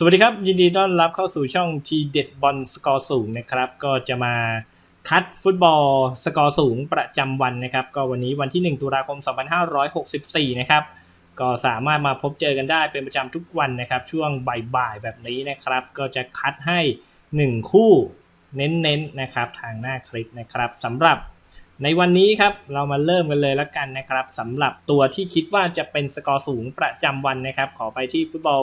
สวัสดีครับ ยินดีต้อนรับเข้าสู่ช่องทีเด็ดบอลสกอร์สูงนะครับ ก็จะมาคัดฟุตบอลสกอร์สูงประจำวันนะครับ ก็วันนี้วันที่ 1 ตุลาคม 2564 นะครับ ก็สามารถมาพบเจอกันได้เป็นประจำทุกวันนะครับ ช่วงบ่ายๆแบบนี้นะครับ ก็จะคัดให้ 1 คู่เน้นๆนะครับทางหน้าคลิปนะครับสำหรับในวันนี้ครับเรามาเริ่มกันเลยแล้วกันนะครับสำหรับตัวที่คิดว่าจะเป็นสกอร์สูงประจำวันนะครับ ขอไปที่ฟุตบอล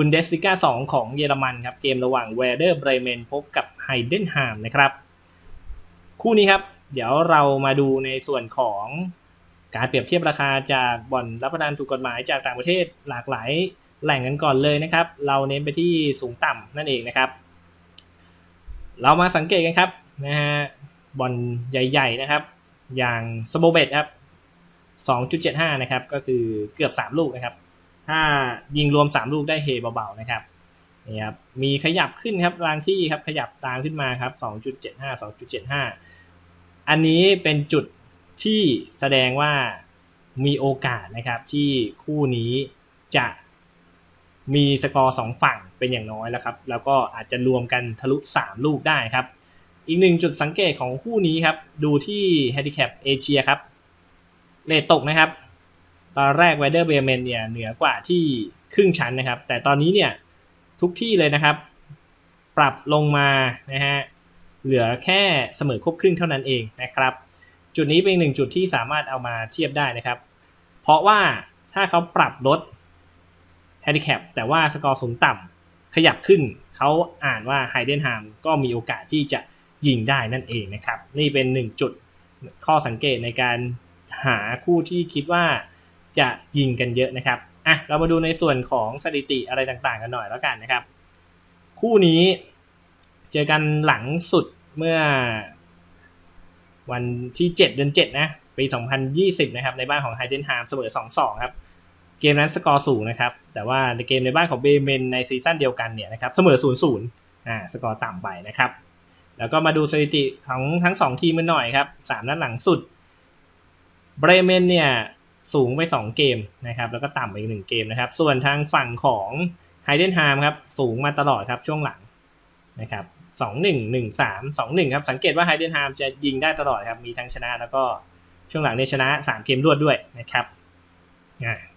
บุนเดสลิก้า2ของเยอรมันครับเกมระหว่างเวเดอร์เบรเมนพบกับไฮเดนฮามนะครับ คู่นี้ครับ เดี๋ยวเรามาดูในส่วนของการเปรียบเทียบราคาจากบ่อนรับประทานถูกกฎหมายจากต่างประเทศหลากหลายแหล่งกันก่อนเลยนะครับ เราเน้นไปที่สูงต่ำนั่นเองนะครับ เรามาสังเกตกันครับนะฮะบอลใหญ่ๆนะครับ อย่างสโบเบตครับ2.75 นะครับ ก็คือเกือบ 3 ลูกนะครับ ถ้ายิงรวม3ลูกได้เฮเบาๆนะครับนี่ครับมีขยับขึ้นครับรางที่ครับขยับตามขึ้นมาครับ2.75 2.75อันนี้เป็นจุดที่แสดงว่ามีโอกาสนะครับที่คู่นี้จะมีสกอร์สองฝั่งเป็นอย่างน้อยแล้วครับ แล้วก็อาจจะรวมกันทะลุ 3 ลูกได้ครับ อีกหนึ่งจุดสังเกตของคู่นี้ครับ ดูที่ Handicap เอเชียครับ เลทตกนะครับ ตอนแรกไวเดอร์เบเมนเนี่ยเหนือกว่าที่ครึ่งชั้นนะครับ แต่ตอนนี้เนี่ยทุกที่เลยนะครับ ปรับลงมานะฮะเหลือแค่เสมอครบครึ่งเท่านั้นเองนะครับ จุดนี้เป็นหนึ่งจุดที่สามารถเอามาเทียบได้นะครับ เพราะว่าถ้าเขาปรับลด handicap แต่ว่าสกอร์สูงต่ำขยับขึ้นเขาอ่านว่าไฮเดนฮามก็มีโอกาสที่จะยิงได้นั่นเองนะครับ นี่เป็นหนึ่งจุดข้อสังเกตในการหาคู่ที่คิดว่า จะยิงกันเยอะนะครับอะเรามาดูในส่วนของสถิติอะไรต่างๆ กันหน่อยแล้วกันนะครับ คู่นี้เจอกันหลังสุดเมื่อ วันที่ 7 เดือน 7 นะปี 2020 นะครับ ในบ้านของไฮเดนฮามเสมอ 2-2 ครับ เกมนั้นสกอร์สูงนะครับ แต่ว่าในเกมในบ้านของเบเมนในซีซั่นเดียวกันเนี่ยนะครับเสมอ 0-0 อ่าสกอร์ต่ำไปนะครับ แล้วก็มาดูสถิติของทั้ง 2 ทีมกันหน่อยครับ 3 นัดหลังสุด เบรเมนเนี่ย สูงไป 2 เกมนะครับแล้วก็ต่ำไปอีก1เกมนะครับ ส่วนทางฝั่งของไฮเดนฮามครับสูงมาตลอดครับช่วงหลังนะครับสองหนึ่งหนึ่งสามสองหนึ่งครับสังเกตว่าไฮเดนฮามจะยิงได้ตลอดครับมีทั้งชนะแล้วก็ช่วงหลังในชนะสามเกมรวดด้วยนะครับ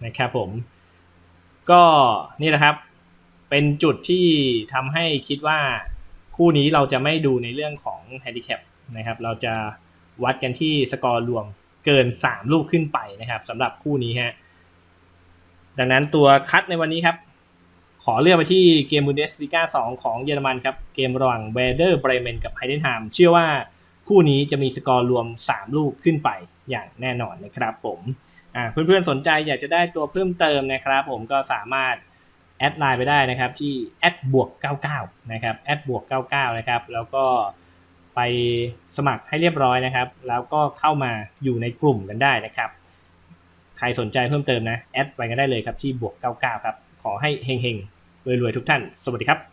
นะครับผม ก็นี่แหละครับ เป็นจุดที่ทำให้คิดว่าคู่นี้เราจะไม่ดูในเรื่องของแฮนดิแคปนะครับ เราจะวัดกันที่สกอร์รวม เกิน 3 ลูกขึ้นไปนะครับสำหรับคู่นี้ฮะดังนั้นตัวคัดในวันนี้ครับ ขอเลือกไปที่เกมบุนเดสลิก้า2ของเยอรมันครับ เกมระหว่างเวเดอร์เบรเมนกับไฮเดนฮามเชื่อว่าคู่นี้จะมีสกอร์รวม 3 ลูกขึ้นไปอย่างแน่นอนนะครับผมเพื่อนๆสนใจอยากจะได้ตัวเพิ่มเติมนะครับผมก็สามารถแอดไลน์ไปได้นะครับที่แอดบวก99นะครับแอดบวก99นะครับแล้วก็ ไปสมัครให้เรียบร้อยนะครับ แล้วก็เข้ามาอยู่ในกลุ่มกันได้นะครับ ใครสนใจเพิ่มเติมนะ แอดไปกันได้เลยครับที่บวก 99 ครับ ขอให้เฮงๆรวยๆทุกท่าน สวัสดีครับ